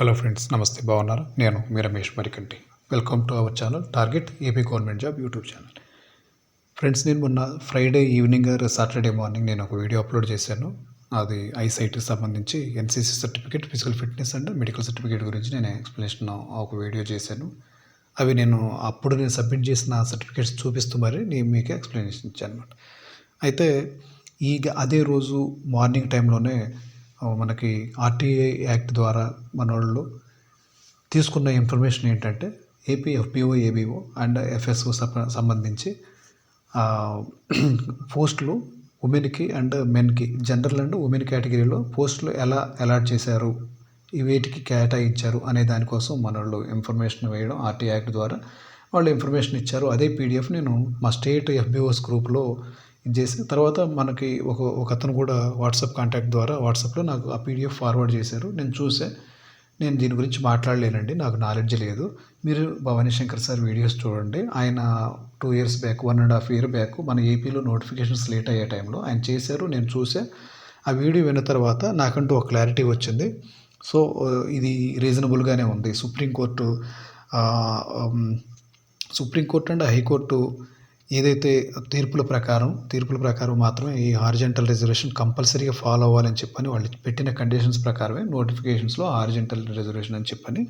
Hello friends నమస్తే బాగున్నారు? నేను మీ Ramesh Marikanti. Welcome to our channel target AP government job YouTube channel friends నేను మొన్న ఫ్రైడే ఈవినింగ్ సాటర్డే మార్నింగ్ నేను ఒక వీడియో అప్లోడ్ చేశాను. అది ఐసైట్కి సంబంధించి NCC certificate physical fitness and medical certificate గురించి నేను ఎక్స్ప్లెనేషన్ ఒక వీడియో చేశాను. అవి నేను అప్పుడు నేను సబ్మిట్ చేసిన సర్టిఫికేట్స్ చూపిస్తూ మరి నేను మీకు ఎక్స్ప్లెనేషన్ ఇచ్చాను అనమాట అయితే ఈ అదే రోజు మార్నింగ్ టైంలోనే మనకి ఆర్టీఐ యాక్ట్ ద్వారా మన వాళ్ళు తీసుకున్న ఇన్ఫర్మేషన్ ఏంటంటే AP FPO ABO and FSO సంబంధించి పోస్టులు ఉమెన్కి అండ్ మెన్కి జనరల్ అండ్ ఉమెన్ కేటగిరీలో పోస్టులు ఎలా అలాట్ చేశారు వేటికి కేటాయించారు అనే దానికోసం మన వాళ్ళు ఇన్ఫర్మేషన్ వేయడం ఆర్టీ యాక్ట్ ద్వారా వాళ్ళు ఇన్ఫర్మేషన్ ఇచ్చారు. అదే పీడిఎఫ్ నేను మా స్టేట్ ఎఫ్బిఓస్ గ్రూప్లో ఇది చేసి తర్వాత మనకి ఒక ఒక అతను కూడా వాట్సాప్ కాంటాక్ట్ ద్వారా వాట్సాప్లో నాకు ఆ పీడిఎఫ్ ఫార్వర్డ్ చేశారు. నేను చూసే. నేను దీని గురించి మాట్లాడలేనండి. నాకు నాలెడ్జ్ లేదు. మీరు భవానీ శంకర్ సార్ వీడియోస్ చూడండి. ఆయన two years back one and half year back మన ఏపీలో నోటిఫికేషన్స్ లేట్ అయ్యే టైంలో ఆయన చేశారు. నేను చూసే. ఆ వీడియో విన్న తర్వాత నాకంటూ ఒక క్లారిటీ వచ్చింది. సో ఇది రీజనబుల్గానే ఉంది. సుప్రీంకోర్టు సుప్రీంకోర్టు అండ్ హైకోర్టు ఏదైతే తీర్పుల ప్రకారం తీర్పుల ప్రకారం మాత్రమే ఈ హార్జెంటల్ రిజర్వేషన్ కంపల్సరీగా ఫాలో అవ్వాలని చెప్పని వాళ్ళు పెట్టిన కండిషన్స్ ప్రకారమే నోటిఫికేషన్స్లో హార్జెంటల్ రిజర్వేషన్ అని చెప్పని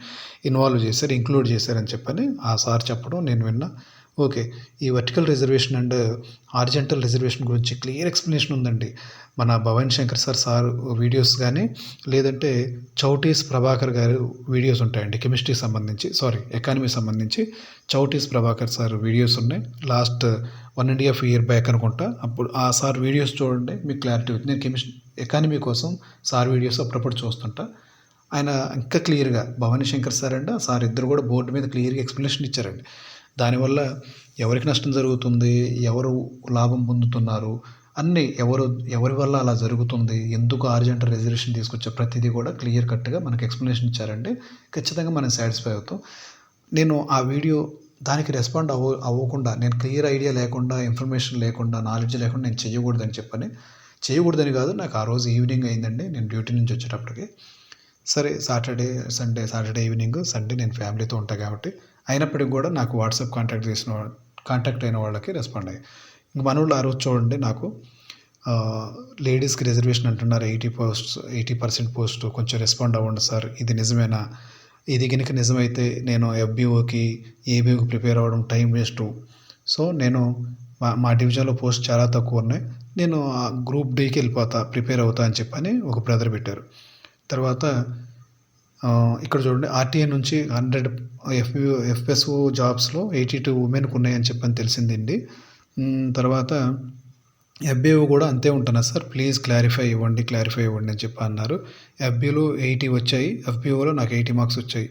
ఇన్వాల్వ్ చేశారు ఇంక్లూడ్ చేశారని చెప్పని ఆ సార్ చెప్పడం నేను విన్నా ఓకే. ఈ vertical reservation and horizontal reservation గురించి క్లియర్ ఎక్స్ప్లెనేషన్ ఉందండి. మన Bhavan Shankar sir sir videos కానీ లేదంటే చౌటీస్ ప్రభాకర్ గారు వీడియోస్ ఉంటాయండి కెమిస్ట్రీ సంబంధించి సారీ ఎకానమీ సంబంధించి చౌటీస్ ప్రభాకర్ సార్ వీడియోస్ ఉన్నాయి. Last one and half year back అనుకుంటా అప్పుడు ఆ సార్ వీడియోస్ చూడండి మీకు క్లారిటీ అవుతుంది నేను కెమిస్ట్రీ ఎకానమీ కోసం సార్ వీడియోస్ అప్పుడప్పుడు చూస్తుంటా. ఆయన ఇంకా క్లియర్గా Bhavani Shankar sir and sir ఇద్దరు కూడా బోర్డు మీద క్లియర్గా ఎక్స్ప్లెనేషన్ ఇచ్చారండి. దానివల్ల ఎవరికి నష్టం జరుగుతుంది ఎవరు లాభం పొందుతున్నారు అన్నీ ఎవరు ఎవరి వల్ల అలా జరుగుతుంది ఎందుకు అర్జెంట్ రిజర్వేషన్ తీసుకొచ్చే ప్రతిదీ కూడా క్లియర్ కట్గా మనకి ఎక్స్ప్లెనేషన్ ఇచ్చారంటే ఖచ్చితంగా మనం సాటిస్ఫై అవుతాం. నేను ఆ వీడియో దానికి రెస్పాండ్ అవ్వ అవ్వకుండా నేను క్లియర్ ఐడియా లేకుండా ఇన్ఫర్మేషన్ లేకుండా నాలెడ్జ్ లేకుండా నేను చేయకూడదని చెప్పని చేయకూడదని కాదు నాకు ఆ రోజు ఈవినింగ్ అయిందండి నేను డ్యూటీ నుంచి వచ్చేటప్పటికి. సరే Saturday Sunday Saturday evening Sunday నేను ఫ్యామిలీతో ఉంటాను కాబట్టి అయినప్పటికి కూడా నాకు వాట్సాప్ కాంటాక్ట్ చేసిన కాంటాక్ట్ అయిన వాళ్ళకి రెస్పాండ్ అయ్యాయి ఇంక మనోళ్ళు ఆ రోజు చూడండి నాకు లేడీస్కి రిజర్వేషన్ అంటున్నారు eighty post eighty percent post కొంచెం రెస్పాండ్ అవ్వండి సార్ ఇది నిజమేనా? ఇది కనుక నిజమైతే నేను ఎఫ్బిఓకి ఏబిఓకి ప్రిపేర్ అవ్వడం టైం వేస్ట్. సో నేను మా మా డివిజన్లో పోస్ట్ చాలా తక్కువ ఉన్నాయి. నేను ఆ గ్రూప్ డీకి వెళ్ళిపోతా ప్రిపేర్ అవుతా అని చెప్పని ఒక బ్రదర్ పెట్టారు. తర్వాత ఇక్కడ చూడండి ఆర్టీఏ నుంచి హండ్రెడ్ ఎఫ్బి ఎఫ్ఎస్ఓ జాబ్స్లో ఎయిటీ టూ ఉమెన్కి ఉన్నాయని చెప్పని తెలిసిందండి. తర్వాత ఎఫ్బిఓ కూడా అంతే ఉంటున్నా సార్. ప్లీజ్ క్లారిఫై ఇవ్వండి క్లారిఫై ఇవ్వండి అని చెప్పి అన్నారు. ఎఫ్బిఓలో ఎయిటీ వచ్చాయి ఎఫ్బిఓలో నాకు ఎయిటీ మార్క్స్ వచ్చాయి.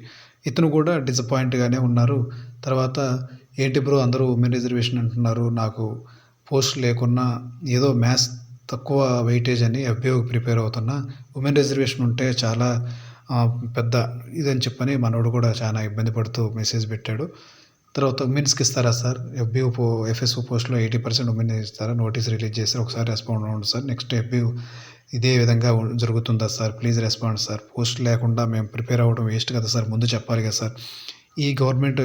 ఇతను కూడా డిసప్పాయింట్గానే ఉన్నారు. తర్వాత ఏంటి బ్రో అందరూ ఉమెన్ రిజర్వేషన్ అంటున్నారు నాకు పోస్ట్ లేకున్నా ఏదో మ్యాథ్స్ తక్కువ వెయిటేజ్ అని ఎఫ్బిఓకి ప్రిపేర్ అవుతున్నా. ఉమెన్ రిజర్వేషన్ ఉంటే చాలా పెద్ద ఇదని చెప్పని మనోడు కూడా చాలా ఇబ్బంది పడుతూ మెసేజ్ పెట్టాడు. తర్వాత ఉమెన్స్కి ఇస్తారా సార్ ఎఫ్బిఓ పో ఎఫ్ఎస్ఓ పోస్ట్లో ఎయిటీ పర్సెంట్ ఉమెన్ ఇస్తారా? నోటీస్ రిలీజ్ చేస్తారు ఒకసారి రెస్పాండ్ అవ్వండి సార్ నెక్స్ట్ ఎఫ్బిఓ ఇదే విధంగా జరుగుతుందా sir please respond sir post లేకుండా మేము ప్రిపేర్ అవ్వడం వేస్ట్ కదా సార్ ముందు చెప్పాలి కదా సార్ ఈ గవర్నమెంట్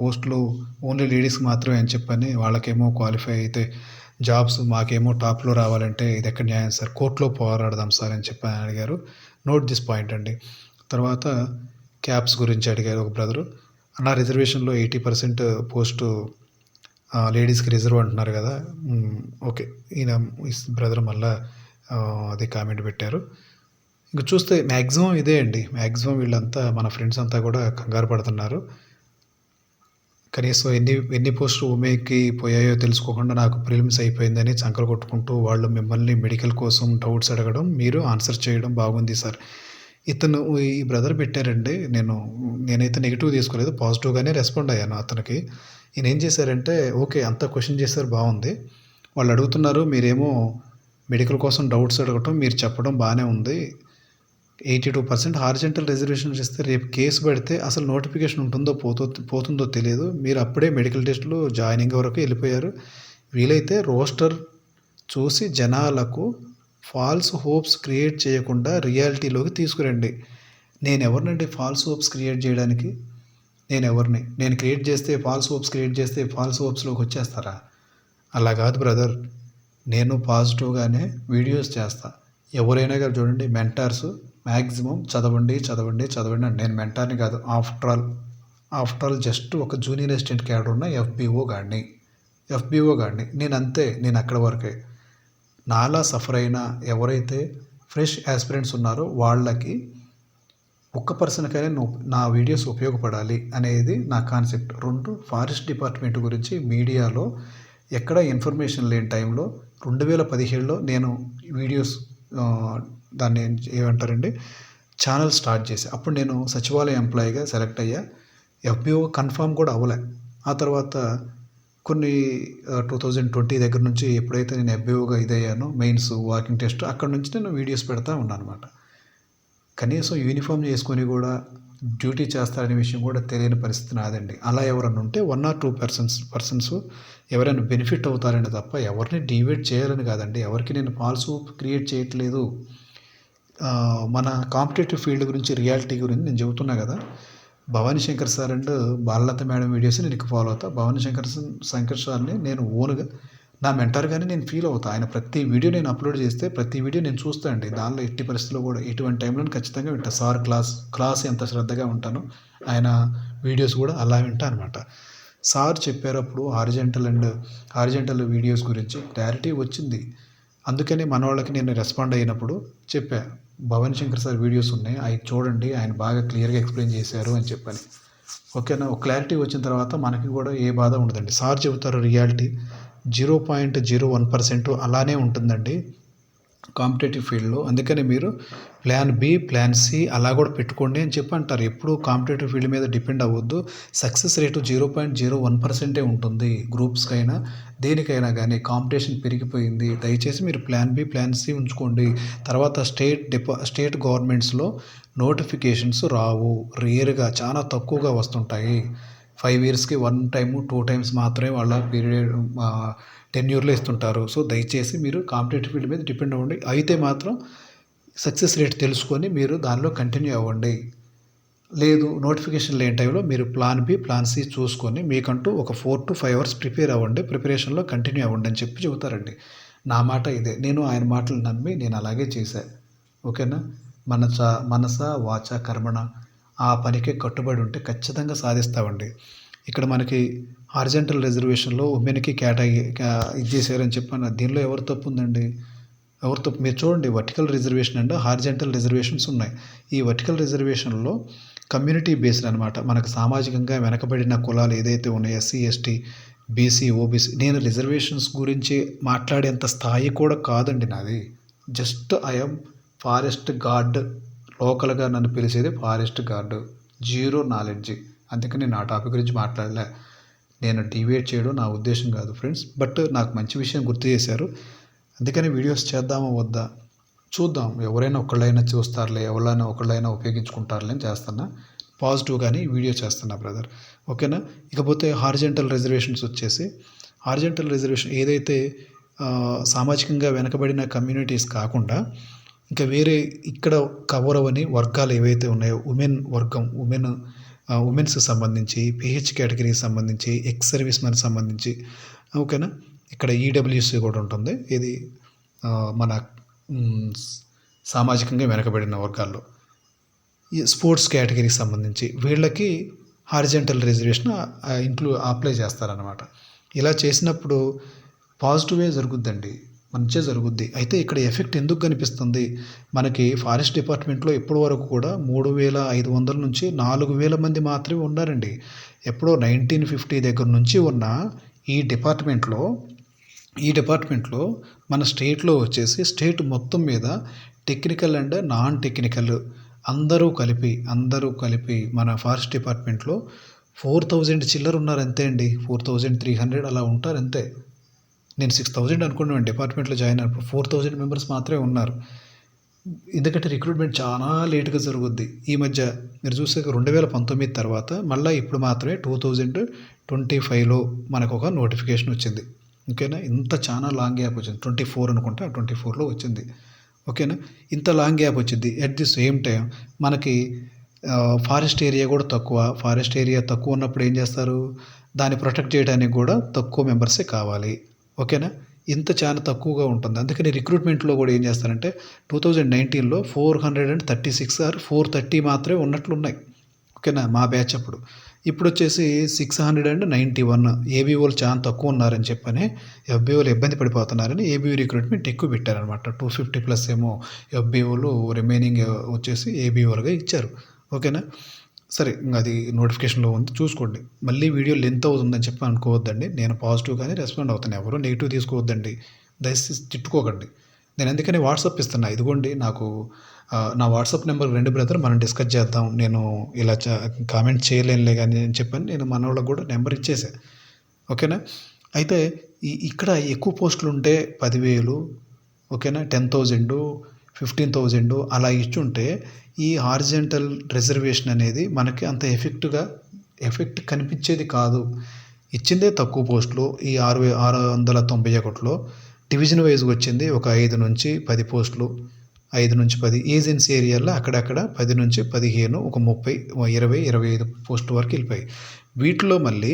పోస్టులు ఓన్లీ లేడీస్కి మాత్రమే అని చెప్పని వాళ్ళకేమో క్వాలిఫై అయితే జాబ్స్ మాకేమో టాప్లో రావాలంటే ఇది ఎక్కడ న్యాయం సార్ కోర్టులో పోరాడదాం సార్ అని చెప్పి అడిగారు. నోట్ దిస్ పాయింట్ అండి. తర్వాత క్యాబ్స్ గురించి అడిగారు ఒక బ్రదరు. నా రిజర్వేషన్లో ఎయిటీ పర్సెంట్ పోస్టు లేడీస్కి రిజర్వ్ అంటున్నారు కదా. ఓకే. ఈయన బ్రదర్ మళ్ళా అది కామెంట్ పెట్టారు. ఇంక చూస్తే మ్యాక్సిమం ఇదే అండి. మ్యాక్సిమం వీళ్ళంతా మన ఫ్రెండ్స్ అంతా కూడా కంగారు పడుతున్నారు. కనీసం ఎన్ని ఎన్ని పోస్టులు ఉమెకి పోయాయో తెలుసుకోకుండా నాకు ప్రిలిమ్స్ అయిపోయిందని చంకలు కొట్టుకుంటూ వాళ్ళు మిమ్మల్ని మెడికల్ కోసం డౌట్స్ అడగడం మీరు ఆన్సర్ చేయడం బాగుంది సార్. ఇతను ఈ బ్రదర్ పెట్టారండి. నేను నేనైతే నెగిటివ్ తీసుకోలేదు పాజిటివ్గానే రెస్పాండ్ అయ్యాను అతనికి. ఈయన ఏం చేశారంటే ఓకే అంత క్వశ్చన్ చేశారు బాగుంది. వాళ్ళు అడుగుతున్నారు మీరేమో మెడికల్ కోసం డౌట్స్ అడగటం మీరు చెప్పడం బాగానే ఉంది. Eighty two percent horizontal reservation ఇస్తే రేపు కేసు పెడితే అసలు నోటిఫికేషన్ ఉంటుందో పోతో పోతుందో తెలియదు. మీరు అప్పుడే మెడికల్ టెస్ట్లో జాయినింగ్ వరకు వెళ్ళిపోయారు. వీలైతే రోస్టర్ చూసి జనాలకు ఫాల్స్ హోప్స్ క్రియేట్ చేయకుండా రియాలిటీలోకి తీసుకురండి. నేను ఎవరినండి ఫాల్స్ హోప్స్ క్రియేట్ చేయడానికి? నేను ఎవరిని? నేను క్రియేట్ చేస్తే ఫాల్స్ హోప్స్ క్రియేట్ చేస్తే ఫాల్స్ హోప్స్లోకి వచ్చేస్తారా? అలా కాదు బ్రదర్. నేను పాజిటివ్గానే వీడియోస్ చేస్తా. ఎవరైనా కానీ చూడండి మెంటార్సు మ్యాక్సిమం చదవండి చదవండి చదవండి అని నేను మెంటార్ని కాదు. After all after all just ఒక జూనియర్ అసిస్టెంట్ క్యాడర్ ఉన్న ఎఫ్బిఓ గాడిని ఎఫ్బిఓ గాడిని. నేను అంతే నేను అక్కడ వరకే. నాలా సఫర్ అయిన ఎవరైతే ఫ్రెష్ ఆస్పిరెంట్స్ ఉన్నారో వాళ్ళకి ఒక్క పర్సన్కైనా నువ్వు నా వీడియోస్ ఉపయోగపడాలి అనేది నా కాన్సెప్ట్. రెండు ఫారెస్ట్ డిపార్ట్మెంట్ గురించి మీడియాలో ఎక్కడ ఇన్ఫర్మేషన్ లేని టైంలో రెండు వేల పదిహేడులో నేను వీడియోస్ దాన్ని ఏం- ఏమంటారండి? ఛానల్ స్టార్ట్ చేసి అప్పుడు నేను సచివాలయ ఎంప్లాయీగా సెలెక్ట్ అయ్యా. ఎఫ్బిఓ కన్ఫామ్ కూడా అవ్వలే. ఆ తర్వాత కొన్ని టూ థౌజండ్ ట్వంటీ దగ్గర నుంచి ఎప్పుడైతే నేను ఎఫ్బిఓగా ఇదయ్యానో మెయిన్స్ వాకింగ్ టెస్ట్ అక్కడ నుంచి నేను వీడియోస్ పెడతా ఉన్నాను అనమాట కనీసం యూనిఫామ్ చేసుకొని కూడా డ్యూటీ చేస్తారనే విషయం కూడా తెలియని పరిస్థితి నాదండి. అలా ఎవరన్నా ఉంటే one or two persons persons ఎవరైనా బెనిఫిట్ అవుతారని తప్ప ఎవరిని డివైడ్ చేయాలని కాదండి. ఎవరికి నేను ఫాల్స్ క్రియేట్ చేయట్లేదు. మన కాంపిటేటివ్ ఫీల్డ్ గురించి రియాలిటీ గురించి నేను చెబుతున్నా కదా. Bhavani Shankar sir and Balalatha madam videos నేను ఫాలో అవుతా. భవానీ శంకర్ శంకర్ సార్ని నేను ఓన్గా నా మెంటర్గానే నేను ఫీల్ అవుతా. ఆయన ప్రతి వీడియో నేను అప్లోడ్ చేస్తే ప్రతి వీడియో నేను చూస్తా అండి. దానిలో ఎట్టి పరిస్థితుల్లో కూడా ఎటువంటి టైంలో ఖచ్చితంగా వింటా. సార్ క్లాస్ క్లాస్ ఎంత శ్రద్ధగా ఉంటానో ఆయన వీడియోస్ కూడా అలా వింటా అనమాట సార్ చెప్పేటప్పుడు హారిజెంటల్ అండ్ హారిజెంటల్ వీడియోస్ గురించి క్లారిటీ వచ్చింది. అందుకని మన వాళ్ళకి నేను రెస్పాండ్ అయినప్పుడు చెప్పాను భవన్ శంకర్ సార్ వీడియోస్ ఉన్నాయి. అవి చూడండి. ఆయన బాగా క్లియర్గా ఎక్స్ప్లెయిన్ చేశారు అని చెప్పని ఓకేనా ఒక క్లారిటీ వచ్చిన తర్వాత మనకి కూడా ఏ బాధ ఉండదండి. సార్ చెబుతారు reality zero point zero one percent అలానే ఉంటుందండి. కాంపిటేటివ్ ఫీల్డ్లో అందుకని మీరు ప్లాన్ బి ప్లాన్ సి అలా కూడా పెట్టుకోండి అని చెప్పి అంటారు. ఎప్పుడు కాంపిటేటివ్ ఫీల్డ్ మీద డిపెండ్ అవ్వద్దు. Success rate zero point zero one పర్సెంటే ఉంటుంది గ్రూప్స్కైనా దేనికైనా కానీ కాంపిటీషన్ పెరిగిపోయింది. దయచేసి మీరు ప్లాన్ బి ప్లాన్ సి ఉంచుకోండి. తర్వాత స్టేట్ డిపా స్టేట్ గవర్నమెంట్స్లో నోటిఫికేషన్స్ రావు. రేర్గా చాలా తక్కువగా వస్తుంటాయి. ఫైవ్ ఇయర్స్కి వన్ టైము టూ టైమ్స్ మాత్రమే వాళ్ళ పీరియడ్ టెన్యూర్లో ఇస్తుంటారు. సో దయచేసి మీరు కాంపిటేటివ్ ఫీల్డ్ మీద డిపెండ్ అవ్వండి. అయితే మాత్రం సక్సెస్ రేట్ తెలుసుకొని మీరు దానిలో కంటిన్యూ అవ్వండి. లేదు నోటిఫికేషన్ లేని టైంలో మీరు ప్లాన్ బి ప్లాన్ సి చూసుకొని మీకంటూ ఒక four to five hours prepare అవ్వండి. ప్రిపరేషన్లో కంటిన్యూ అవ్వండి అని చెప్పి చెబుతారండి. నా మాట ఇదే. నేను ఆయన మాటలు నమ్మి నేను అలాగే చేశాను ఓకేనా? మనస మనస వాచ కర్మణ ఆ పనికి కట్టుబడి ఉంటే ఖచ్చితంగా సాధిస్తామండి. ఇక్కడ మనకి హార్జెంటల్ రిజర్వేషన్లో ఉమెన్కి కేటాయి ఇది చేశారని చెప్పాను దీనిలో ఎవరు తప్పు ఉందండి ఎవరితో మీరు చూడండి vertical reservation and horizontal reservations ఉన్నాయి. ఈ వర్టికల్ రిజర్వేషన్లో కమ్యూనిటీ బేస్డ్ అనమాట మనకు సామాజికంగా వెనకబడిన కులాలు ఏదైతే ఉన్నాయో ఎస్సీ ఎస్టీ బీసీ ఓబీసీ నేను రిజర్వేషన్స్ గురించి మాట్లాడేంత స్థాయి కూడా కాదండి నాది. జస్ట్ ఐఎమ్ ఫారెస్ట్ గార్డ్ లోకల్గా నన్ను పిలిచేది ఫారెస్ట్ గార్డు జీరో నాలెడ్జ్ అందుకని నేను ఆ టాపిక్ గురించి మాట్లాడలే. నేను డివేట్ చేయడం నా ఉద్దేశం కాదు ఫ్రెండ్స్ బట్ నాకు మంచి విషయం గుర్తు చేశారు. అందుకని వీడియోస్ చేద్దామా వద్దా? చూద్దాం. ఎవరైనా ఒకళ్ళైనా చూస్తారులే ఎవరైనా ఒకళ్ళైనా ఉపయోగించుకుంటారులే అని చేస్తున్నా. పాజిటివ్ కానీ వీడియో చేస్తున్నా బ్రదర్. ఓకేనా? ఇకపోతే హార్జెంటల్ రిజర్వేషన్స్ వచ్చేసి హార్జెంటల్ రిజర్వేషన్ ఏదైతే సామాజికంగా వెనకబడిన కమ్యూనిటీస్ కాకుండా ఇంకా వేరే ఇక్కడ కవర్ అవని వర్గాలు ఏవైతే ఉన్నాయో ఉమెన్ వర్గం ఉమెన్ ఉమెన్స్కి సంబంధించి పిహెచ్ కేటగిరీకి సంబంధించి ఎక్స్ సర్వీస్ మెన్ సంబంధించి ఓకేనా? ఇక్కడ ఈడబ్ల్యూసి కూడా ఉంటుంది. ఇది మన సామాజికంగా వెనకబడిన వర్గాల్లో. ఈ స్పోర్ట్స్ కేటగిరీకి సంబంధించి వీళ్ళకి హారిజెంటల్ రిజర్వేషన్ ఇంక్లూ అప్లై చేస్తారనమాట ఇలా చేసినప్పుడు పాజిటివే జరుగుద్దండి. మంచిగా జరుగుద్ది. అయితే ఇక్కడ ఎఫెక్ట్ ఎందుకు కనిపిస్తుంది? మనకి ఫారెస్ట్ డిపార్ట్మెంట్లో ఇప్పటి వరకు కూడా మూడు వేల ఐదు వందల నుంచి నాలుగు వేల మంది మాత్రమే ఉన్నారండి. ఎప్పుడో నైన్టీన్ ఫిఫ్టీ దగ్గర నుంచి ఉన్న ఈ డిపార్ట్మెంట్లో ఈ డిపార్ట్మెంట్లో మన స్టేట్లో వచ్చేసి స్టేట్ మొత్తం మీద టెక్నికల్ అండ్ నాన్ టెక్నికల్ అందరూ కలిపి అందరూ కలిపి మన ఫారెస్ట్ డిపార్ట్మెంట్లో ఫోర్ థౌజండ్ చిల్లర ఉన్నారు అంతే అండి. ఫోర్ థౌజండ్ త్రీ హండ్రెడ్ అలా ఉంటారు అంతే. నేను సిక్స్ థౌజండ్ అనుకున్నాను డిపార్ట్మెంట్లో జాయిన్ అయినప్పుడు. ఫోర్ థౌజండ్ మెంబర్స్ మాత్రమే ఉన్నారు. ఎందుకంటే రిక్రూట్మెంట్ చాలా లేట్గా జరుగుద్ది. ఈ మధ్య మీరు చూస్తే రెండు వేల పంతొమ్మిది తర్వాత మళ్ళీ ఇప్పుడు మాత్రమే టూ థౌజండ్ ట్వంటీ ఫైవ్లో మనకు ఒక నోటిఫికేషన్ వచ్చింది. ఓకేనా? ఇంత చాలా లాంగ్ గ్యాప్ వచ్చింది. ట్వంటీ ఫోర్ అనుకుంటా ట్వంటీ ఫోర్లో వచ్చింది. ఓకేనా? ఇంత లాంగ్ గ్యాప్ వచ్చింది. ఎట్ ది సేమ్ టైం మనకి ఫారెస్ట్ ఏరియా కూడా తక్కువ. ఫారెస్ట్ ఏరియా తక్కువ ఉన్నప్పుడు ఏం చేస్తారు? దాన్ని ప్రొటెక్ట్ చేయడానికి కూడా తక్కువ మెంబర్సే కావాలి. ఓకేనా? ఇంత చాలా తక్కువగా ఉంటుంది. అందుకని రిక్రూట్మెంట్లో కూడా ఏం చేస్తారంటే టూ థౌజండ్ నైన్టీన్లో four hundred and thirty six or four thirty మాత్రమే ఉన్నట్లు ఉన్నాయి ఓకేనా? మా బ్యాచ్ అప్పుడు. ఇప్పుడు వచ్చేసి six hundred and ninety one ఏబీఓలు చాలా తక్కువ ఉన్నారని చెప్పని ఎఫ్బీఓలు ఇబ్బంది పడిపోతున్నారని ఏబీఓ రిక్రూట్మెంట్ ఎక్కువ పెట్టారనమాట టూ ఫిఫ్టీ ప్లస్ ఏమో ఎఫ్బీఓలు రిమైనింగ్ వచ్చేసి ఏబీఓలుగా ఇచ్చారు. ఓకేనా? సరే ఇంకా అది నోటిఫికేషన్లో ఉంది. చూసుకోండి. మళ్ళీ వీడియో లెంత్ అవుతుందని చెప్పి అనుకోవద్దండి. నేను పాజిటివ్ కానీ రెస్పాండ్ అవుతాను ఎవరు నెగిటివ్ తీసుకోవద్దండి. దయచేసి తిట్టుకోకండి. నేను అందుకని వాట్సాప్ ఇస్తున్నా. ఇదిగోండి నాకు నా వాట్సాప్ నెంబర్ రెండు బ్రదర్ మనం డిస్కస్ చేద్దాం. నేను ఇలా కామెంట్ చేయలేనులే కానీ అని చెప్పాను నేను మన వాళ్ళకి కూడా నెంబర్ ఇచ్చేసా. ఓకేనా? అయితే ఈ ఇక్కడ ఎక్కువ పోస్టులు ఉంటే పదివేలు ఓకేనా? టెన్ థౌజండ్ ఫిఫ్టీన్ థౌజండ్ అలా ఇచ్చుంటే ఈ హార్జెంటల్ రిజర్వేషన్ అనేది మనకి అంత ఎఫెక్ట్గా ఎఫెక్ట్ కనిపించేది కాదు. ఇచ్చిందే తక్కువ పోస్టులు. ఈ ఆరు ఆరు వందల తొంభై ఒకటిలో డివిజన్ వైజ్గా వచ్చింది ఒక ఐదు నుంచి పది పోస్టులు. ఐదు నుంచి పది. ఏజెన్సీ ఏరియాలో అక్కడక్కడ పది నుంచి పదిహేను ఒక ముప్పై ఇరవై ఇరవై ఐదు పోస్ట్ వరకు వెళ్ళిపోయాయి. వీటిలో మళ్ళీ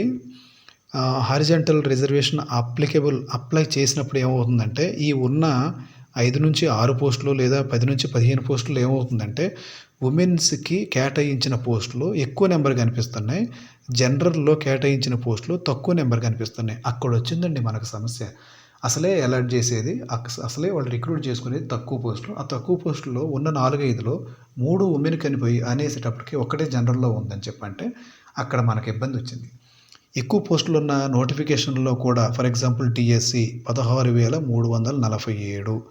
హారిజెంటల్ రిజర్వేషన్ అప్లికేబుల్ అప్లై చేసినప్పుడు ఏమవుతుందంటే ఈ ఉన్న ఐదు నుంచి ఆరు పోస్టులు లేదా పది నుంచి పదిహేను పోస్టులు ఏమవుతుందంటే ఉమెన్స్కి కేటాయించిన పోస్టులు ఎక్కువ నెంబర్ కనిపిస్తున్నాయి. జనరల్లో కేటాయించిన పోస్టులు తక్కువ నెంబర్ కనిపిస్తున్నాయి. అక్కడ వచ్చిందండి మనకు సమస్య. అసలే అలర్ట్ చేసేది అసలే వాళ్ళు రిక్రూట్ చేసుకునేది తక్కువ పోస్టులు ఆ తక్కువ పోస్టుల్లో ఉన్న నాలుగైదులో మూడు ఉమెన్ కనిపోయి అనేసేటప్పటికి ఒక్కటే జనరల్లో ఉందని చెప్పంటే అక్కడ మనకు ఇబ్బంది వచ్చింది. ఎక్కువ పోస్టులు ఉన్న నోటిఫికేషన్లో కూడా ఫర్ ఎగ్జాంపుల్ టీఎస్సి పదహారు వేల మూడు వందల నలభై ఏడు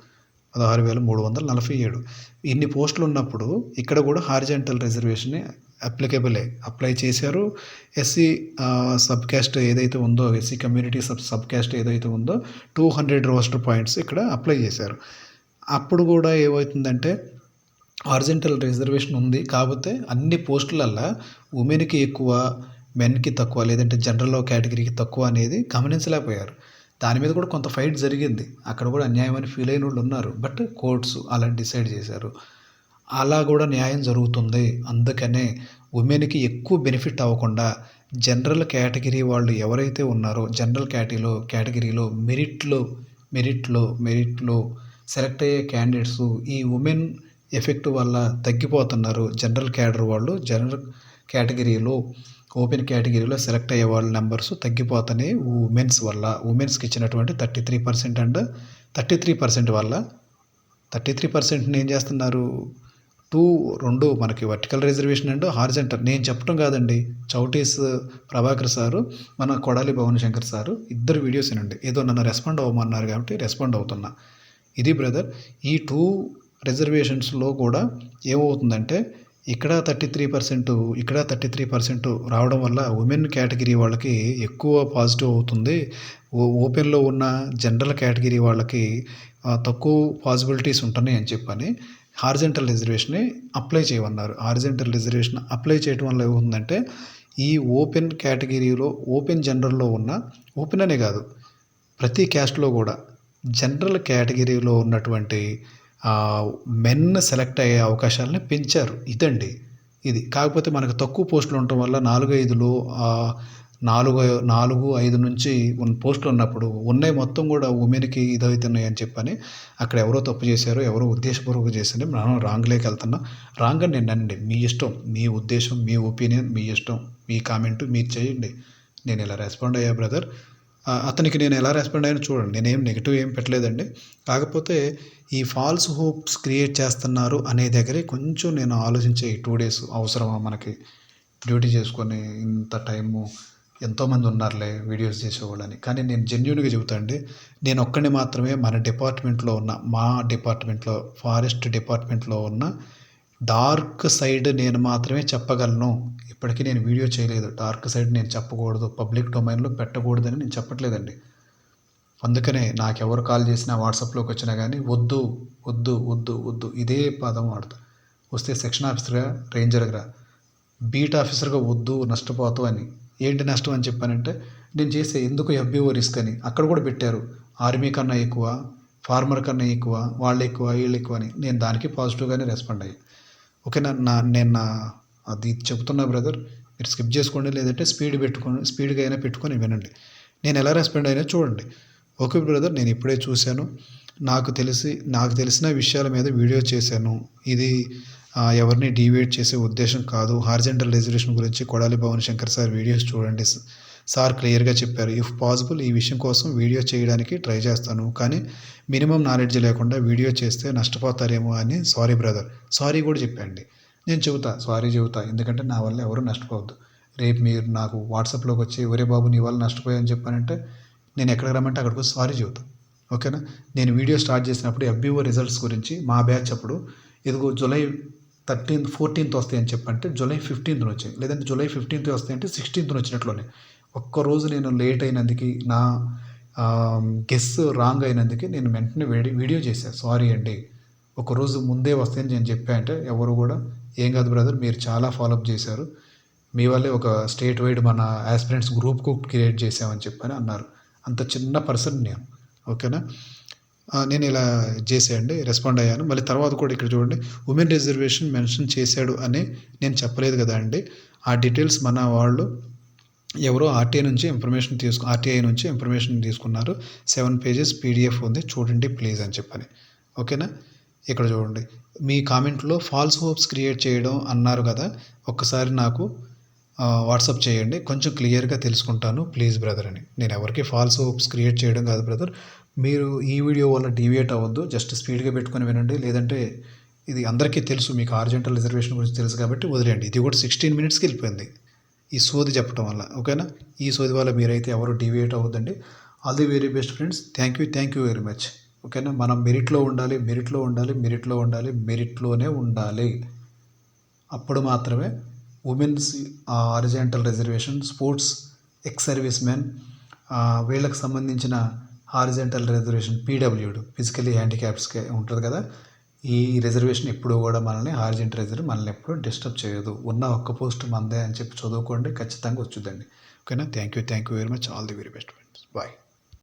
పదహారు వేల మూడు వందల నలభై ఏడు. ఇన్ని పోస్టులు ఉన్నప్పుడు ఇక్కడ కూడా హారిజెంటల్ రిజర్వేషన్ అప్లికబులే. అప్లై చేశారు. ఎస్సీ సబ్ క్యాస్ట్ ఏదైతే ఉందో SC community sub sub caste ఏదైతే ఉందో టూ హండ్రెడ్ రోస్టర్ పాయింట్స్ ఇక్కడ అప్లై చేశారు. అప్పుడు కూడా ఏమవుతుందంటే హార్జెంటల్ రిజర్వేషన్ ఉంది. కాకపోతే అన్ని పోస్టులల్లో ఉమెన్కి ఎక్కువ మెన్కి తక్కువ లేదంటే జనరల్ కేటగిరీకి తక్కువ అనేది గమనించలేకపోయారు. దాని మీద కూడా కొంత ఫైట్ జరిగింది. అక్కడ కూడా అన్యాయం అని ఫీల్ అయిన వాళ్ళు ఉన్నారు. బట్ కోర్ట్స్ అలా డిసైడ్ చేశారు. అలా కూడా న్యాయం జరుగుతుంది. అందుకనే ఉమెన్కి ఎక్కువ బెనిఫిట్ అవ్వకుండా జనరల్ కేటగిరీ వాళ్ళు ఎవరైతే ఉన్నారో జనరల్ కేటగిరీలో కేటగిరీలో మెరిట్లో మెరిట్లో మెరిట్లో సెలెక్ట్ అయ్యే క్యాండిడేట్స్ ఈ ఉమెన్ ఎఫెక్ట్ వల్ల తగ్గిపోతున్నారు జనరల్ క్యాడర్ వాళ్ళు. జనరల్ కేటగిరీలో ఓపెన్ కేటగిరీలో సెలెక్ట్ అయ్యే వాళ్ళ నెంబర్స్ తగ్గిపోతున్నాయి ఉమెన్స్ వల్ల ఉమెన్స్కి ఇచ్చినటువంటి thirty three percent and thirty three percent వల్ల. థర్టీ త్రీ పర్సెంట్ని ఏం చేస్తున్నారు? టూ రెండు మనకి వర్టికల్ రిజర్వేషన్ అండ్ హార్జెంటల్. నేను చెప్పడం కాదండి. చౌటీస్ ప్రభాకర్ సారు మన కొడాలి భవన్ శంకర్ సారు ఇద్దరు వీడియోస్ వినండి. ఏదో నన్ను రెస్పాండ్ అవ్వమన్నారు కాబట్టి రెస్పాండ్ అవుతున్నా. ఇది బ్రదర్ ఈ టూ రిజర్వేషన్స్లో కూడా ఏమవుతుందంటే ఇక్కడ థర్టీ త్రీ పర్సెంట్ ఇక్కడ థర్టీ త్రీ పర్సెంట్ రావడం వల్ల ఉమెన్ కేటగిరీ వాళ్ళకి ఎక్కువ పాజిటివ్ అవుతుంది. ఓ- ఓపెన్లో ఉన్న జనరల్ కేటగిరీ వాళ్ళకి తక్కువ పాసిబిలిటీస్ ఉంటున్నాయి అని చెప్పని హార్జెంటల్ రిజర్వేషన్ని అప్లై చేయమన్నారు. హార్జెంటల్ రిజర్వేషన్ అప్లై చేయడం వల్ల ఏమవుతుందంటే ఈ ఓపెన్ కేటగిరీలో ఓపెన్ జనరల్లో ఉన్న ఓపెన్ అనే కాదు ప్రతి క్యాస్ట్లో కూడా జనరల్ కేటగిరీలో ఉన్నటువంటి మెన్ సెలెక్ట్ అయ్యే అవకాశాలని పెంచారు ఇదండి. ఇది కాకపోతే మనకు తక్కువ పోస్టులు ఉండటం వల్ల నాలుగు ఐదులో నాలుగు నాలుగు ఐదు నుంచి పోస్టులు ఉన్నప్పుడు ఉన్నాయి మొత్తం కూడా ఉమెన్కి ఇదవుతున్నాయి అని చెప్పని అక్కడ ఎవరో తప్పు చేశారు ఎవరో ఉద్దేశపూర్వకం చేశారని మనం రాంగ్లోకి వెళ్తున్నా. రాంగ్ అని నేను అండి మీ ఇష్టం మీ ఉద్దేశం మీ ఒపీనియన్ మీ ఇష్టం మీ కామెంట్ మీరు చేయండి. నేను ఇలా రెస్పాండ్ అయ్యా బ్రదర్. అతనికి నేను ఎలా రెస్పాండ్ అయినా చూడండి. నేనేం నెగిటివ్ ఏం పెట్టలేదండి. కాకపోతే ఈ ఫాల్స్ హోప్స్ క్రియేట్ చేస్తున్నారు అనే దగ్గరే కొంచెం నేను ఆలోచించే ఈ టూ డేస్ అవసరమా మనకి? డ్యూటీ చేసుకొని ఇంత టైము ఎంతోమంది ఉన్నారులే వీడియోస్ చేసేవాళ్ళని. కానీ నేను జెన్యున్గా చెబుతా అండి నేను ఒక్కడిని మాత్రమే మన డిపార్ట్మెంట్లో ఉన్న మా డిపార్ట్మెంట్లో ఫారెస్ట్ డిపార్ట్మెంట్లో ఉన్న డార్క్ సైడ్ నేను మాత్రమే చెప్పగలను. ఇప్పటికీ నేను వీడియో చేయలేదు. డార్క్ సైడ్ నేను చెప్పకూడదు. పబ్లిక్ డొమైన్లో పెట్టకూడదని నేను చెప్పట్లేదండి. అందుకనే నాకెవరు కాల్ చేసినా వాట్సాప్లోకి వచ్చినా కానీ వద్దు వద్దు వద్దు వద్దు ఇదే పదం వాడతా. వస్తే సెక్షన్ ఆఫీసర్గా రేంజర్గా బీట్ ఆఫీసర్గా వద్దు నష్టపోతావు అని. ఏంటి నష్టం అని చెప్పానంటే నేను చేసే ఎందుకు ఎఫ్బీఓ రిస్క్ అని. అక్కడ కూడా పెట్టారు. ఆర్మీ కన్నా ఎక్కువ ఫార్మర్ కన్నా ఎక్కువ వాళ్ళు ఎక్కువ వీళ్ళు ఎక్కువ అని. నేను దానికి పాజిటివ్గానే రెస్పాండ్ అయ్యాను ఓకేనా? నా నేను నా అది చెప్తున్నా బ్రదర్ మీరు స్కిప్ చేసుకోండి లేదంటే స్పీడ్ పెట్టుకొని స్పీడ్గా అయినా పెట్టుకొని వినండి. నేను ఎలా రెస్పాండ్ అయినా చూడండి. ఓకే బ్రదర్ నేను ఇప్పుడే చూశాను. నాకు తెలిసి నాకు తెలిసిన విషయాల మీద వీడియో చేశాను. ఇది ఎవరిని డివేట్ చేసే ఉద్దేశం కాదు. హార్జెంటల్ రిజర్వేషన్ గురించి కొడాలి భవన్ శంకర్ సార్ వీడియోస్ చూడండి. సార్ క్లియర్గా చెప్పారు. ఇఫ్ పాసిబుల్ ఈ విషయం కోసం వీడియో చేయడానికి ట్రై చేస్తాను. కానీ మినిమం నాలెడ్జ్ లేకుండా వీడియో చేస్తే నష్టపోతారేమో అని సారీ బ్రదర్. సారీ కూడా చెప్పండి. నేను చెబుతా సారీ చెబుతా. ఎందుకంటే నా వల్ల ఎవరు నష్టపోవద్దు. రేపు మీరు నాకు వాట్సాప్లోకి వచ్చి ఒరే బాబు నీ వల్ల నష్టపోయాని చెప్పానంటే నేను ఎక్కడికి రమ్మంటే అక్కడికి వచ్చి సారీ చెబుతా. ఓకేనా? నేను వీడియో స్టార్ట్ చేసినప్పుడు ఎఫ్బీఓ రిజల్ట్స్ గురించి మా బ్యాచ్ అప్పుడు ఇదిగో జూలై థర్టీన్త్ ఫోర్టీన్త్ వస్తాయి అని చెప్పంటే జూలై ఫిఫ్టీన్త్ వచ్చాయి. లేదంటే జూలై ఫిఫ్టీన్త్ వస్తాయి అంటే సిక్స్టీన్త్ వచ్చినట్లోనే. ఒక్కరోజు నేను లేట్ అయినందుకు నా గెస్ రాంగ్ అయినందుకు నేను వెంటనే వీడియో చేశాను సారీ అండి ఒకరోజు ముందే వస్తాయని నేను చెప్పా అంటే ఎవరు కూడా ఏం కాదు బ్రదర్ మీరు చాలా ఫాలోఅప్ చేశారు. మీ వల్లే ఒక స్టేట్ వైడ్ మన ఆస్పిరెంట్స్ గ్రూప్కు క్రియేట్ చేసామని చెప్పని అన్నారు. అంత చిన్న పర్సన్ నేను. ఓకేనా నేను ఇలా చేసేయండి రెస్పాండ్ అయ్యాను. మళ్ళీ తర్వాత కూడా ఇక్కడ చూడండి ఉమెన్ రిజర్వేషన్ మెన్షన్ చేశాడు అని నేను చెప్పలేదు కదా అండి. ఆ డీటెయిల్స్ మన వాళ్ళు ఎవరో ఆర్టీఐ నుంచి ఇన్ఫర్మేషన్ తీసుకు ఆర్టీఐ నుంచి ఇన్ఫర్మేషన్ తీసుకున్నారు. సెవెన్ పేజెస్ పీడిఎఫ్ ఉంది చూడండి ప్లీజ్ అని చెప్పని. ఓకేనా ఇక్కడ చూడండి. మీ కామెంట్లో ఫాల్స్ హోప్స్ క్రియేట్ చేయడం అన్నారు కదా. ఒక్కసారి నాకు వాట్సాప్ చేయండి. కొంచెం క్లియర్గా తెలుసుకుంటాను ప్లీజ్ బ్రదర్ అని. నేను ఎవరికి ఫాల్స్ హోప్స్ క్రియేట్ చేయడం కాదు బ్రదర్ మీరు ఈ వీడియో వల్ల డీవియేట్ అవ్వద్దు. జస్ట్ స్పీడ్గా పెట్టుకొని వినండి. లేదంటే ఇది అందరికీ తెలుసు. మీకు ఆర్జెంటల్ రిజర్వేషన్ గురించి తెలుసు కాబట్టి వదిలేయండి. ఇది కూడా సిక్స్టీన్ మినిట్స్కి వెళ్ళిపోయింది. ఈ సోది చెప్పడం వల్ల. ఓకేనా? ఈ సోది వల్ల మీరైతే ఎవరు deviate అవ్వద్దండి. All the very best friends thank you thank you very much ఓకేనా? మనం మెరిట్లో ఉండాలి మెరిట్లో ఉండాలి మెరిట్లో ఉండాలి మెరిట్లోనే ఉండాలి. అప్పుడు మాత్రమే womens horizontal reservation sports ex service men వీళ్ళకి సంబంధించిన హారిజెంటల్ రిజర్వేషన్ పీడబ్ల్యూడు ఫిజికలీ హ్యాండిక్యాప్స్కి ఉంటుంది కదా? ఈ రిజర్వేషన్ ఎప్పుడు కూడా మనల్ని హారిజెంటల్ రిజర్వ్ మనల్ని ఎప్పుడు డిస్టర్బ్ చేయదు. ఉన్న ఒక్క పోస్ట్ మందే అని చెప్పి చదువుకోండి ఖచ్చితంగా వచ్చుద్దండి. ఓకేనా? Thank you thank you very much. All the very best friends. Bye.